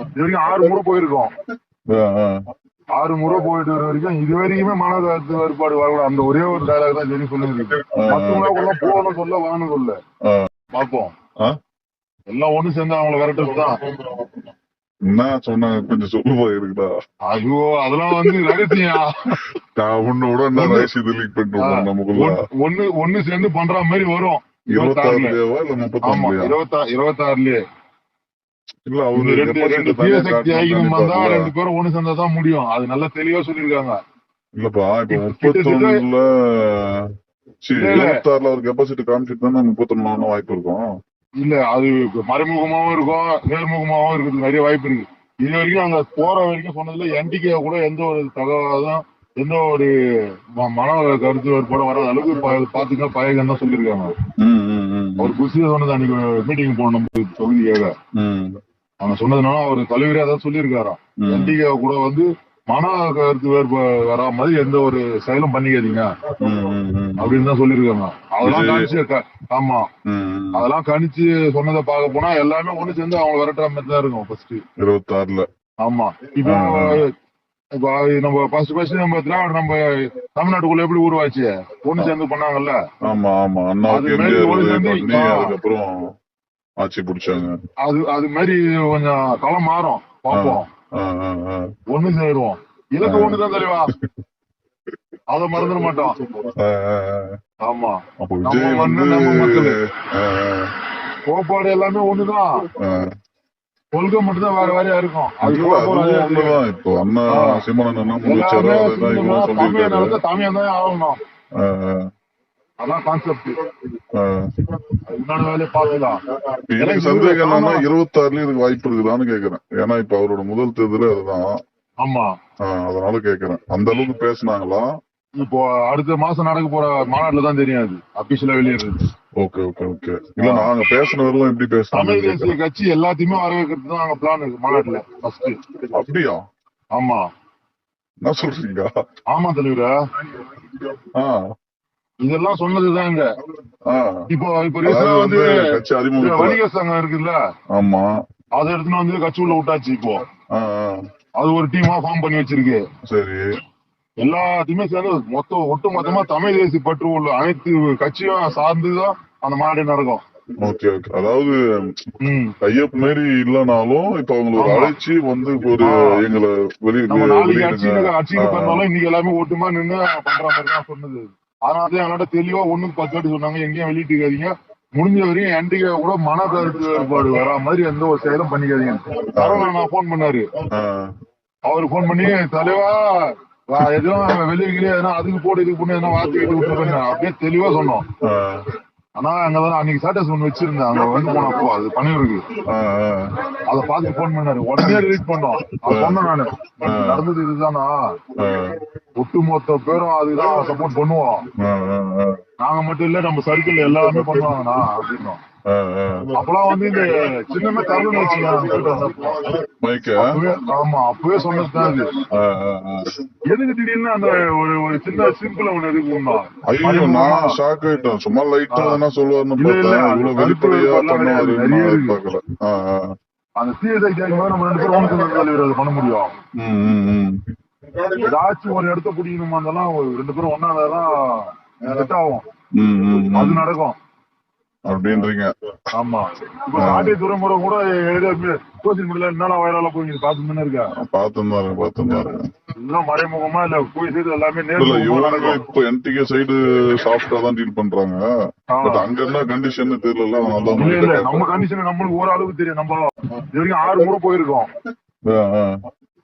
இது வரைக்கும் ஆறு முறை போயிருக்கோம். ஆறு முறை போயிட்டு வர வரைக்கும் இது வரைக்குமே மன கருத்து வேறுபாடு வரக்கூடாது அந்த ஒரே ஒரு டயலாக் தான் சரி சொல்லிருக்கு மத்தவங்க கூட போகணும் சொல்ல வாங்கணும் சொல்ல. பாப்போம்? எல்லாம் ஒண்ணு சேர்ந்து அவங்கள விரட்டுறது தான் என்ன சொன்னாங்க கொஞ்சம் சொல்லுவா இருக்குடா. ஐயோ அதெல்லாம் வந்து ரகசியம். நான் என்ன ஒண்ணு- வயசு இது லீக் பண்ணிட்டு. நமக்குள்ள? ஒண்ணு- ஒண்ணு சேர்ந்து பண்ற மாதிரி வரும். இருபத்தாறுலயாவா இல்ல ஆமா முப்பத்தாறுலயா? இருபத்தா இருபத்தாறுலயே. இல்ல அவரு ரெண்டு ரெண்டு தனியா தீய சக்தி காட்டணும் ஐக்கியம் வந்தா கண்டிப்பா. ரெண்டு பேரும் ஒண்ணு சேர்ந்தா தான் முடியும். அது நல்லா தெளிவா சொல்லிருக்காங்க இல்லப்பா இப்ப முப்பத்தொன்னுல சரி. இருபத்தாறுல ஒரு கெப்பாசிட்டி காமிச்சிட்டு தானே முப்பத்தொன்னு வாய்ப்பு இருக்கும். இல்ல அது மறைமுகமாவும் இருக்கும் நேர்முகமாவும் இருக்கிறது நிறைய வாய்ப்பு இருக்கு. இது வரைக்கும் அங்க போற வரைக்கும் சொன்னதுல என்டிகே கூட எந்த ஒரு தகவலும் எந்த ஒரு மன கருத்து வேறுபாடு வராத அளவுக்கு பாத்துக்க பயகம் தான் சொல்லியிருக்காங்க. அவர் குசியா சொன்னது அன்னைக்கு மீட்டிங் போன நம்ம தொகுதிக்காக. அவங்க சொன்னதுனால அவர் தலைவரே அதான் சொல்லியிருக்காராம். என்டிகே கூட வந்து மன கருத்து வேறுபாடு வரா மாதிரி எந்த ஒரு செயலும் பண்ணிக்காதீங்க. அப்படின்னு தான் சொல்லியிருக்காங்க. அதெல்லாம் கணிச்சு ஆமா. அதெல்லாம் கணிச்சு சொன்னதை பார்க்க போனா எல்லாமே ஒண்ணு சேர்ந்து அவங்க விரட்டுற மாதிரி தான் இருக்கும் ஃபர்ஸ்ட் இருபத்தாறுல. ஆமா. இப்போ இப்போ நம்ம ஃபர்ஸ்ட் ஃபர்ஸ்ட் நம்ம திராவிட நம்ம தமிழ்நாட்டுக்குள்ள எப்படி உருவாச்சு? ஒண்ணு சேர்ந்து பண்ணாங்கல்ல? ஆமா ஆமா. அதுக்கப்புறம் ஆட்சி பிடிச்சாங்க. அது அது மாதிரி கொஞ்சம் களம் மாறும். பார்ப்போம். ஒண்ணு சேருவோம். இலக்கு ஒண்ணுதான் தெளிவா அத மறந்துட மாட்டோம். ஆமா. கோப்பாடு எல்லாமே ஒண்ணுதான். கொள்கை மட்டும்தான் வேற வேறையா இருக்கும். ஒண்ணுதான். இப்போ அண்ணா. சீமானன் அண்ணா எல்லாமே அதுதான் இவரும் சொல்லியிருக்காரு. தமிழ் தான் ஆகணும். அதான் கான்செப்ட் எனக்கு சந்தேகம் என்னன்னா இருபத்தாறுல இதுக்கு வாய்ப்பு இருக்குதான்னு கேக்குறேன். ஏன்னா இப்ப அவரோட முதல் தேர்தலே அதுதான். ஆமா. அதனால கேக்குறேன். அந்த அளவுக்கு பேசுனாங்களா? இப்போ அடுத்த மாசம் நடக்க போற மாநாட்டுல தான் தெரியும் அது. அபிஷியலா வெளியிடுறது. ஓகே ஓகே ஓகே இல்ல நாங்க பேசுனதெல்லாம் எப்படி தமிழ் பேசுனாங்க தேசிய கட்சி எல்லாத்தையுமே வரவேற்கிறது தான் நாங்க பிளான் இருக்கு மாநாட்டுல ஃபர்ஸ்ட் அப்படியா? ஆமா. என்ன சொல்றீங்க? ஆமா தலைவரா. இதெல்லாம் சொன்னதுதான் இங்க. இப்போ இப்போ ரீசனா வந்து வணிக சங்கம் இருக்குல்ல? ஆமா. அதை எடுத்துன்னு வந்து கட்சி உள்ள விட்டாச்சு இப்போ. அது ஒரு டீமா ஃபார்ம் பண்ணி வச்சிருக்கு. சரி. எல்லாத்தையுமே சேர்ந்து மொத்தம் ஒட்டு மொத்தமா தமிழ் தேசிய பற்று உள்ள அனைத்து கட்சியும் சார்ந்துதான் அந்த மாநாடு நடக்கும். Okay okay. அதாவது ம். கையப் மாரி இல்லனாலும் இப்ப அவங்களை ஒரு. அழைச்சி வந்து ஒரு. எங்களை வெளியே நம்ம நாளைக்கு வெளியிடுங்க. அடிச்சுட்டு அடிச்சுட்டு ஆ. பண்ணாலும் இன்னைக்கு எல்லாமே ஒட்டுமா நின்னு பண்ற மாதிரி தான் சொன்னது. அதனால தான் என்கிட்ட தெளிவா ஒண்ணுக்கு பத்து வாட்டி சொன்னாங்க. எங்கேயும் வெளியிட்டுக்காதீங்க முடிஞ்ச வரையும் என்டிகே கூட மன கருத்து வேறுபாடு வரா மாதிரி எந்த ஒரு செயலும் பண்ணிக்காதீங்க. நான் போன் பண்ணாரு. அவரு போன் பண்ணி தலைவா எதுவும் வெளியே அதுக்கு போட்டு இதுக்கு போட்டு எதனா வாத்திக்கிட்டு விட்டுருங்க அப்படியே தெளிவா சொன்னோம். ஆனா அங்கதான் அன்னைக்கு ஸ்டேட்டஸ் ஒண்ணு வச்சிருந்தேன். அங்க வந்து போனப்போ அது ஆ. அத பார்த்து போன் பண்ணாரு. உடனே ரிலீட் பண்ணோம். அது சொன்னேன் நானு. நடந்தது இதுதானா. ஒட்டுமொத்த பேரும் அதுதான் சப்போர்ட் பண்ணுவோம். நாங்க மட்டும் இல்ல நம்ம சர்க்கிள் எல்லாருமே பண்ணுவாங்கண்ணா அப்படின்னோம். அப்பெல்லாம் வந்து இந்த சின்னமே தரணும்னு வச்சுக்கலாம் ஆமா அப்பவே சொன்னதுதான் ஆ. எதுக்கு திடீர்னு அந்த ஒரு ஒரு சின்ன சிம்பிள் ஒண்ணு இருக்குங்களா ஐயோ நான் ஷாக் ஆயிட்டேன். சும்மா லைட்டா என்ன சொல்லுவாருன்னு பார்த்தேன். அது இவ்வளவு வெளிப்படையா பண்ணுவாரு ஆ. அந்த சிஎஸ்ஐ கேட்கும் நம்ம ரெண்டு பேரும் ஒன்று அது பண்ண முடியும். ஏதாச்சும் ஒரு இடத்த பிடிக்கணுமா இருந்தாலும் ரெண்டு பேரும் ஒன்னா தான் செட் ஆகும். அது நடக்கும். அப்படின்றீங்க. ஆமா. இப்ப நாட்டிய துறைமுறை கூட சோசியல் மீடியால என்னென்ன வைரலா போய் பார்த்து தானே இருக்கா? பாத்துருந்தாரு பாத்துருந்தாரு இன்னும் மறைமுகமா இல்ல போய் செய்து எல்லாமே நேர்முகமா இவங்க இப்போ என்டிகே சைடு சாஃப்டா தான் டீல் பண்றாங்க. பட் அங்க என்ன கண்டிஷன் தெரியல நம்ம கண்டிஷன் நம்மளுக்கு ஓரளவுக்கு தெரியும் நம்ம இது வரைக்கும் ஆறு முறை போயிருக்கோம்.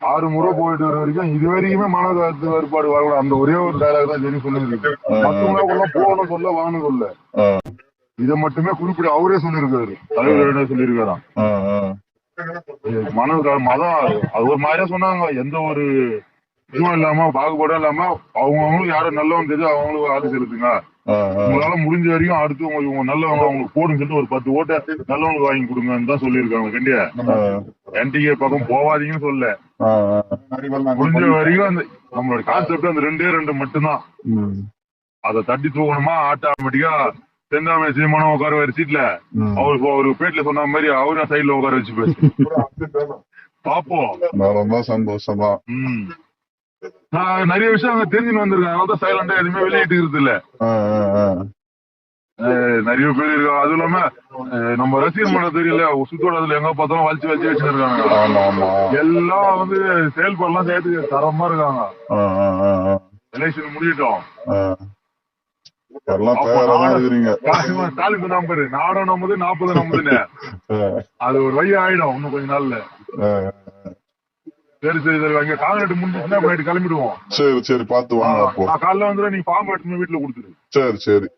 ஆறு முறை போயிட்டு வர வரைக்கும் இது வரைக்குமே மன வேறுபாடு வரக்கூடாது. அந்த ஒரே ஒரு டயலாக் தான் சரி சொல்லியிருக்கு மத்தவங்க போகணும் சொல்ல வாங்கணும் சொல்ல. இதை மட்டுமே குறிப்பிட அவரே சொல்லியிருக்காரு. தலைவர் சொல்லியிருக்காராம். ஆ, ஆ. மன மதம் அது ஒரு மாதிரியா சொன்னாங்க. எந்த ஒரு இதுவும் இல்லாம பாகுபாடும் இல்லாம அவங்கவுங்களுக்கு யாரும் நல்லவங்க தெரியும் அவங்களுக்கு ஆடு செலுத்துங்க. உங்களால முடிஞ்ச வரைக்கும் அடுத்து உங்களுக்கு நல்லவங்க அவங்களுக்கு போடுன்னு சொல்லிட்டு ஒரு பத்து ஓட்டை நல்லவங்களுக்கு வாங்கி கொடுங்கன்னு தான் சொல்லியிருக்காங்க கண்டியா? என்டிஏ பக்கம் போவாதீங்கன்னு சொல்ல ஆ, ஆ. முடிஞ்ச வரைக்கும் அந்த நம்மளோட கான்செப்ட் அந்த ரெண்டே ரெண்டு மட்டும்தான். அதை தட்டி தூக்கணுமா? ஆட்டோமேட்டிக்கா செந்தாமரை சீமானம் உட்கார வர சீட்ல. அவரு அவரு பேட்ல சொன்ன மாதிரி அவரும் சைடுல உட்கார வச்சு பேசு பாப்போம். ரொம்ப சந்தோஷம். நான் நிறைய விஷயம் அங்க தெரிஞ்சுன்னு வந்திருக்கேன். அதனால தான் சைலண்டா எதுவுமே வெளியிட்டு இல்ல. நிறைய பேர் இருக்காங்க. அதுவும் இல்லாம நம்ம ரசிகர் மன்றம் தெரியல சுத்தோட்டத்துல எங்க பார்த்தாலும் வலிச்சு வலிச்சு வச்சிருக்காங்க எல்லாம் வந்து செயல்பாடுலாம் செய்யறதுக்கு தரமா இருக்காங்க. எலெக்ஷன் முடியட்டும். எல்லாம் தயாரா தான் இருக்கிறீங்க. காசுமா ஸ்டாலின் சொன்னாம பாரு. நாடம் நம்பது நாற்பது நம்பதுன்னு. அது ஒரு வழி ஆயிடும் இன்னும் கொஞ்ச நாள்ல. சரி சரி சரி. அங்க காங்கிரட் முடிஞ்சுச்சுன்னா நைட்டு கிளம்பிடுவோம். சரி சரி. பார்த்து வாங்க காலைல வந்துடும் நீ ஃபார்ம் வீட்டுல கொடுத்துரு. சரி சரி.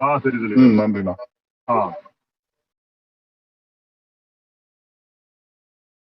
ஆ சரி சரி நன்றிண்ணா. ஆ.